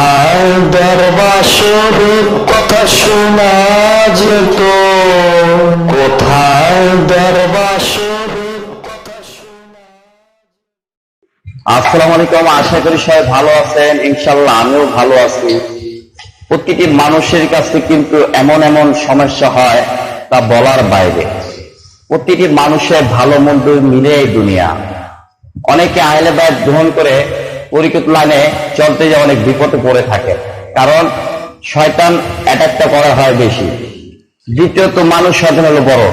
কোথায় দরবাসরের কথা শোনা যেত। কোথায় দরবাসরের কথা শোনা আসসালামু আলাইকুম, আশা করি সবাই ভালো আছেন। ইনশাল্লাহ আমিও ভালো আছি। প্রতিটি মানুষের কাছে কিন্তু এমন এমন সমস্যা হয় তা বলার বাইরে। প্রতিটি মানুষের ভালো মন্দ মিলে দুনিয়া। অনেকে আহলে বায়াত গ্রহণ করে পরিকৃত লাইনে চলতে যে অনেক বিপদে পড়ে থাকে। কারণ শয়তান অ্যাটাকটা করা হয় বেশি। দ্বিতীয়ত, মানুষ শয়তান হলো বড়।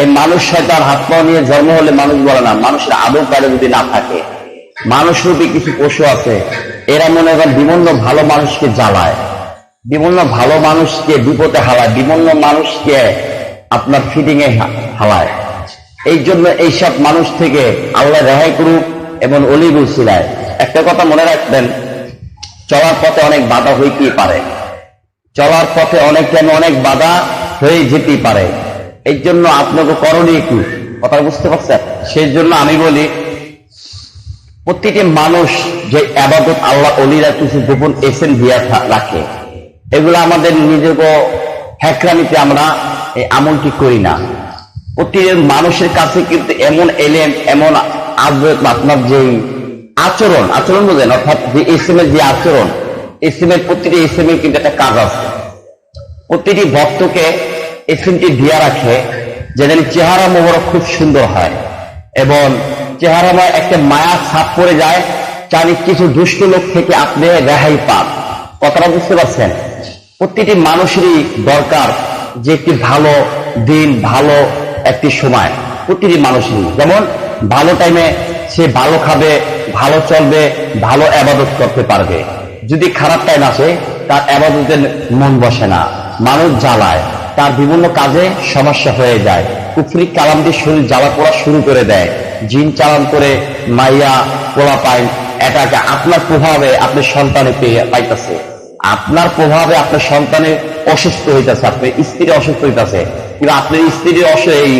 এই মানুষ শয়তান হাত পা নিয়ে জন্ম হলে মানুষ বলে না, মানুষের আদব কায়দা যদি না থাকে মানুষরূপী কিছু পশু আছে, এরা মনে করেন বিভিন্ন ভালো মানুষকে জ্বালায়। বিভিন্ন ভালো মানুষকে বিপদে হালায়, বিভিন্ন মানুষকে আপনার ফিটিং এ হালায়। এই জন্য এইসব মানুষ থেকে আল্লাহ রেহাই করুক এবং অলিগুল সিলায় একটা কথা মনে রাখবেন, চলার পথে অনেক বাধা হইতেই পারে। চলার পথে অনেক যেন অনেক বাধা হয়ে যেতেই পারে। এই জন্য আপনাকে করণীয় কি? কথা বুঝতে পারছেন? সেই জন্য আমি বলি, প্রতিটি মানুষ যে আবাদত আল্লাহ অলিরা কিছু গোপন এসেন দিয়া রাখে, এগুলো আমাদের নিজেকে হ্যাকরানিতে আমরা এই আমলটি করি না। প্রতিটি মানুষের কাছে কিন্তু এমন এলেন এমন আদর আপনার যে আচরণ আচরণ বোঝেন, অর্থাৎ যে এসএম এর যে আচরণ এসএম এর প্রতিটি এসএম এর কিন্তু একটা কাজ আছে। প্রতিটি ভক্তকে এসএমটি দিয়া রাখে যেন চেহারা মোবারক খুব সুন্দর হয়। এবং চেহারাময় একটা মায়া ছাপ পড়ে যায় চারি কিছু দুষ্ট লোক থেকে আপনি রেহাই পান। কথাটা বুঝতে পারছেন? প্রতিটি মানুষেরই দরকার যে একটি ভালো দিন, ভালো একটি সময়, প্রতিটি মানুষেরই। যেমন, ভালো টাইমে সে ভালো খাবে, ভালো চলবে, ভালো আবাদত করতে পারবে। যদি খারাপ টাইম আসে, তার আবাদতের মন বসে না। মানুষ জ্বালায়, তার বিভিন্ন কাজে সমস্যা হয়ে যায়। কুফরি কালাম দিয়ে শরীর জ্বালা পড়া শুরু করে দেয়। জিন চালান করে মাইয়া পোলা পায় এটাকে আপনার প্রভাবে আপনার সন্তানে পেয়ে পাইতেছে। আপনার প্রভাবে আপনার সন্তানের অসুস্থ হইতেছে আপনার স্ত্রী অসুস্থ হইতেছে। কিন্তু আপনার স্ত্রীর এই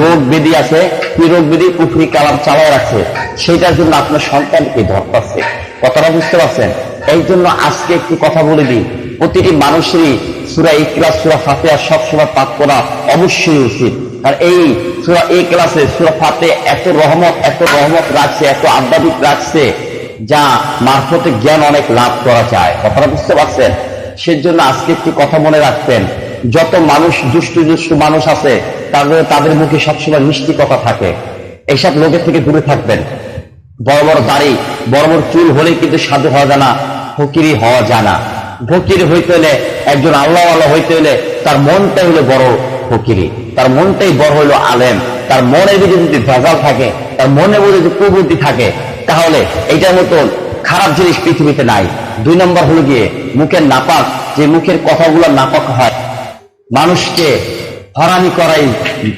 রোগ বেদি আছে, কি রোগ বেদি? পুকুরি কালাম চালায় রাখছে। সেটার জন্য আপনার সন্তানকে ধরতেছে। কথাটা বুঝতে পারছেন? এই জন্য আজকে একটু কথা বলে দিই। প্রতিটি মানুষেরই সুরা এই ক্লাস সুরা ফাতেহা সব সময় পাঠ করা অবশ্যই উচিত। আর এই সুরা এই ক্লাসে সুরা ফাতে এত রহমত এত রহমত রাখছে, এত আধ্যাত্মিক রাখছে যা মারফতে জ্ঞান অনেক লাভ করা যায় কথাটা বুঝতে পারছেন? সেজন্য আজকে একটি কথা মনে রাখবেন। যত মানুষ, দুষ্টু দুষ্টু মানুষ আছে, তাদের তাদের মুখে সবসময় মিষ্টি কথা থাকে। এইসব লোকের থেকে দূরে থাকবেন। বড় বড় দাড়ি, বড় বড় চুল হলে কিন্তু সাধু হওয়া যায় না ফকিরি হওয়া যায় না। ফকির হইতে হলে, একজন আল্লাহ আল্লাহ হইতে হলে তার মনটাই হলো বড় ফকিরি। তার মনটাই বড় হইল আলেম। তার মনের ভিতরে যদি ভেজাল থাকে, তার মনে মধ্যে যদি প্রবৃত্তি থাকে তাহলে এইটার মতন খারাপ জিনিস পৃথিবীতে নাই। দুই নম্বর হলো গিয়ে মুখের নাপাক, যে মুখের কথাগুলো নাপাক হয়, মানুষকে হরানি করাই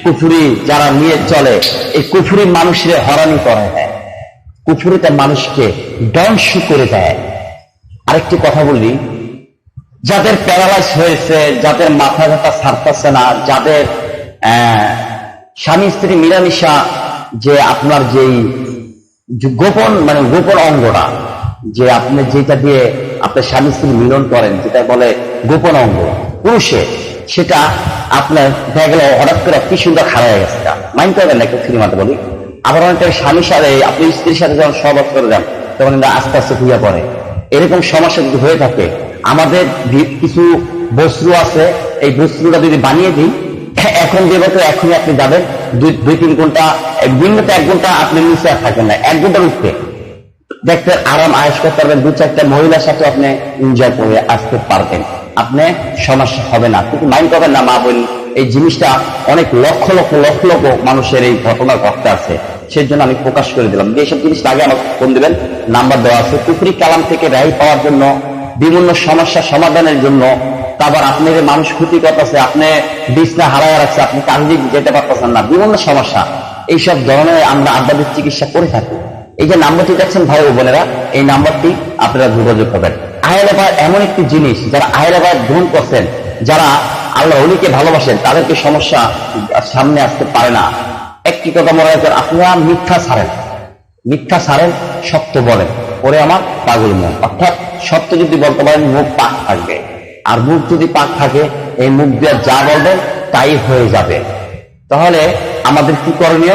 কুফুরি যারা নিয়ে চলে, এই কুফুরি মানুষের হরানি করায় দেয় কুফুরিতে মানুষকে ধ্বংস করে দেয়। আরেকটি কথা বলি, যাদের প্যারালাইজ হয়েছে, যাদের মাথা ব্যথা ছাড়তেছে না, যাদের স্বামী স্ত্রী মিলামিশা, যে আপনার যেই গোপন মানে গোপন অঙ্গটা, যে আপনি যেটা দিয়ে আপনার স্বামী স্ত্রী মিলন করেন, যেটা বলে গোপন অঙ্গ, পুরুষে, সেটা আপনার দেখা গেল হঠাৎ করে কি সুন্দর খারাপ হয়ে গেছে মাইন্ড করবেন না একটু ফ্রি বলি। আবার অনেকটা স্বামীর সাথে, আপনি স্ত্রীর সাথে যখন সহবাস করে যান, তখন কিন্তু আস্তে আস্তে খুঁজে পড়ে এরকম সমস্যা যদি হয়ে থাকে, আমাদের কিছু বস্ত্র আছে, এই বস্ত্রটা যদি বানিয়ে দিই, এখন যে এখনই আপনি যাবেন দুই তিন ঘণ্টা, এক দিনতে এক ঘণ্টা আপনি নিচে আর থাকবেন না, এক ঘণ্টার উঠতে দেখতে আরাম আয়েস করতে পারবেন, দু চারটা মহিলার সাথে আপনি এনজয় করে আসতে পারবেন। আপনি সমস্যা হবে না, কিন্তু মাইন্ড করবেন না, মা বোন, এই জিনিসটা অনেক লক্ষ লক্ষ লক্ষ লক্ষ মানুষের এই ঘটনা ঘটতে আছে। সেই জন্য আমি প্রকাশ করে দিলাম। যে এইসব জিনিস আগে আমাকে ফোন দেবেন, নাম্বার দেওয়া আছে। পুকুরি কালাম থেকে রেহাই পাওয়ার জন্য, বিভিন্ন সমস্যা সমাধানের জন্য তারপর আপনি যে মানুষ ক্ষতি করতেছে, আপনি বিছনা হারায় রাখছে, আপনি কাজে যেতে পারতেছেন না, বিভিন্ন সমস্যা। এইসব ধরনের আমরা আধ্যাত্মিক চিকিৎসা করে থাকি। এই যে নাম্বারটি দেখছেন ভাই ও বোনেরা, এই নাম্বারটি আপনারা যোগাযোগ করবেন। আহলেবাদ এমন একটি জিনিস, যারা আহলেবাদ গ্রহণ করছেন, যারা আল্লাহ অলিকে ভালোবাসেন, তাদেরকে সমস্যা সামনে আসতে পারে না। একটি কথা মনে রাখবেন, আপনারা মিথ্যা ছাড়েন। মিথ্যা ছাড়েন, সত্য বলেন। ওরে আমার পাগল মন। অর্থাৎ সত্য যদি বলতে পারেন, মুখ পাক থাকবে। আর মুখ যদি পাক থাকে, এই মুখ দিয়ে যা বলবে, তাই হয়ে যাবে। তাহলে আমাদের কি করণীয়?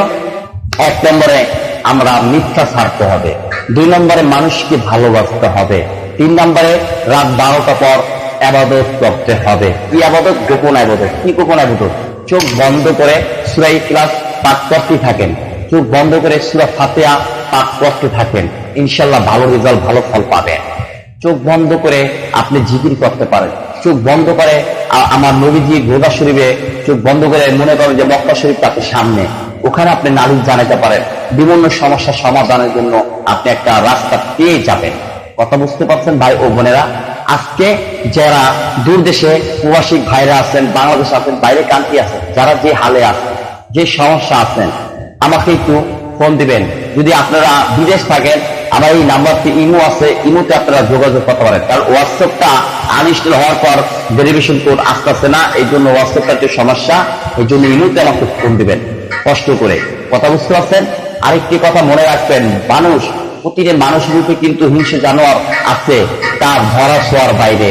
এক নম্বরে আমরা মিথ্যা ছাড়তে হবে। দুই নম্বরে মানুষকে ভালোবাসতে হবে। তিন নম্বরে রাত বারোটা পর আবাদত করতে হবে। কি আবাদত? গোপন আবাদত। কি গোপন আবাদত? চোখ বন্ধ করে সুরাই ক্লাস পাঠ করতে থাকেন। চোখ বন্ধ করে সুরা ফাতেয়া পাঠ করতে থাকেন। ইনশাল্লাহ ভালো রেজাল্ট, ভালো ফল পাবেন। চোখ বন্ধ করে আপনি জিকির করতে পারেন। চোখ বন্ধ করে আমার নবীজি গোদা শরীফে চোখ বন্ধ করে মনে করেন যে মক্কা শরীফ তাকে সামনে। ওখানে আপনি নালিশ জানাতে পারেন। বিভিন্ন সমস্যার সমাধানের জন্য আপনি একটা রাস্তা পেয়ে যাবেন। কথা বুঝতে পারছেন ভাই ও বোনেরা? আজকে যারা দূর দেশে প্রবাসী ভাইরা আছেন, বাংলাদেশ আছেন, বাইরে কান্ট্রি আছেন, যারা যে হালে আছেন, যে সমস্যা আছেন, আমাকে একটু ফোন দিবেন। যদি আপনারা বিদেশ থাকেন আমার এই নাম্বারটি ইমো আছে, ইমোতে আপনারা যোগাযোগ করতে পারেন। কারণ হোয়াটসঅ্যাপটা আনইনস্টল হওয়ার পর ভেরিফিকেশন কোড আসতেছে না এই জন্য হোয়াটসঅ্যাপটা একটু সমস্যা এই জন্য ইমোতে আমাকে ফোন দিবেন। কষ্ট করে। কথা বুঝতে পারছেন? আরেকটি কথা মনে রাখবেন, মানুষ, প্রতিটি মানুষের রূপে কিন্তু হিংসে জানোয়ার আছে, তার ধরা ছোঁয়ার বাইরে।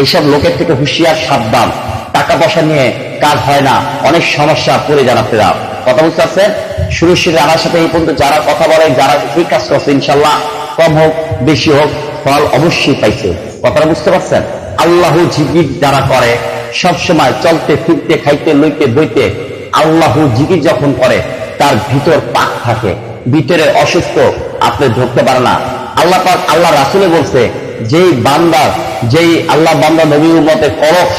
এইসব লোকের থেকে হুঁশিয়ার, সাবধান। টাকা পয়সা নিয়ে কাজ হয় না, অনেক সমস্যা পড়ে যান আপনারা। কথা বুঝতে পারছেন? শুরু আমার সাথে এই পর্যন্ত যারা কথা বলে যারা ঠিক কাজ করছে ইনশাল্লাহ কম হোক, বেশি হোক, ফল অবশ্যই পাইছে। কথাটা বুঝতে পারছেন? আল্লাহ জিকির যারা করে সব সময় চলতে, ফিরতে, খাইতে, লইতে, বইতে, আল্লাহ জিকির যখন করে, তার ভিতর পাক থাকে। ভিতরে অসুস্থ আপনি ধরতে পারে না। আল্লাহ পাক, আল্লাহ রাসুলে বলছে, যেই বান্দার যেই আল্লাহ বান্দা নবী মতে করফ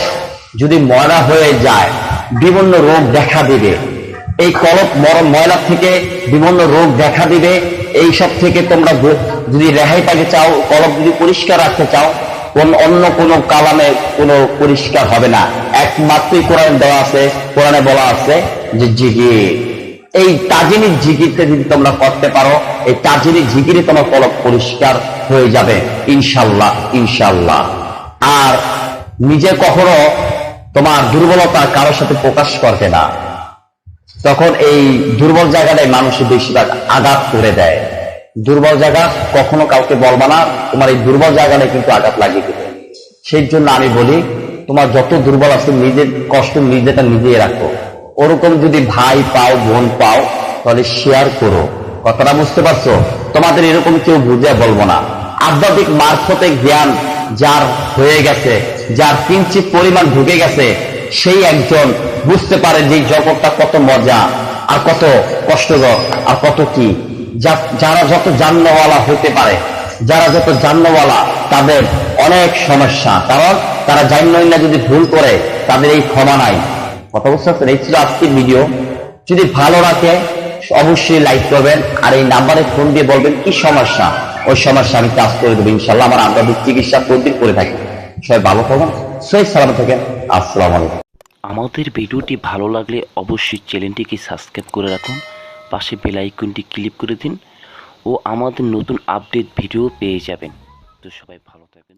যদি ময়লা হয়ে যায়, বিভিন্ন রোগ দেখা দিবে। এই কলপ মরম ময়লা থেকে বিভিন্ন রোগ দেখা দিবে। এই সব থেকে তোমরা যদি রেহাই পাইতে চাও, কলপ যদি পরিষ্কার রাখতে চাও কোন অন্য কোন কালামে কোনো পরিষ্কার হবে না। একমাত্রই কোরআন দেওয়া আছে, কোরআনে বলা আছে যে জিগির এই তাজিনি জিকিরটা যদি তোমরা করতে পারো, এই তাজিনি জিকিরে তোমার কলপ পরিষ্কার হয়ে যাবে, ইনশাল্লাহ ইনশাল্লাহ। আর নিজে কখনো তোমার দুর্বলতা কারোর সাথে প্রকাশ করবে না। তখন এই দুর্বল জায়গাটাই মানুষ বেশিরভাগ আঘাত করে দেয়। দুর্বল জায়গা কখনো কাউকে বলবা না, তোমার এই দুর্বল জায়গাটাই কিন্তু আঘাত লাগিয়ে দেবে। সেই জন্য আমি বলি, তোমার যত দুর্বল আছে নিজের কষ্ট নিজেটা নিজেই রাখো। ওরকম যদি ভাই পাও, বোন পাও, তাহলে শেয়ার করো। কথাটা বুঝতে পারছ? তোমাদের এরকম কেউ বুঝে বলব না। আধ্যাত্মিক মারফতে জ্ঞান যার হয়ে গেছে, যার কিঞ্চিত পরিমাণ ঢুকে গেছে সেই একজন বুঝতে পারে যে জগৎটা কত মজা আর কত কষ্টকর আর কত কি। যারা যত জান্নওয়ালা হতে পারে, যারা যত জান্নওয়ালা তাদের অনেক সমস্যা। কারণ তারা জান্নই না যদি ভুল করে, তাদের এই ক্ষমা নাই। কথা বুঝতে এই ছিল আজকের ভিডিও যদি ভালো রাখে অবশ্যই লাইক করবেন আর এই নাম্বারে ফোন দিয়ে বলবেন, কি সমস্যা? ওই সমস্যা আমি কাজ করে দেবো, ইনশাল্লাহ। আমার আন্তর্জাতিক চিকিৎসা প্রতিদিন করে থাকি। সবাই ভালো থাকুন সহি সালাম থাকেন। আসসালাম আমাদের ভিডিওটি ভালো লাগলে অবশ্যই চ্যানেলটিকে সাবস্ক্রাইব করে রাখুন, পাশে বেল আইকনটি ক্লিক করে দিন ও আমাদের নতুন আপডেট ভিডিও পেয়ে যাবেন। তো সবাই ভালো থাকবেন।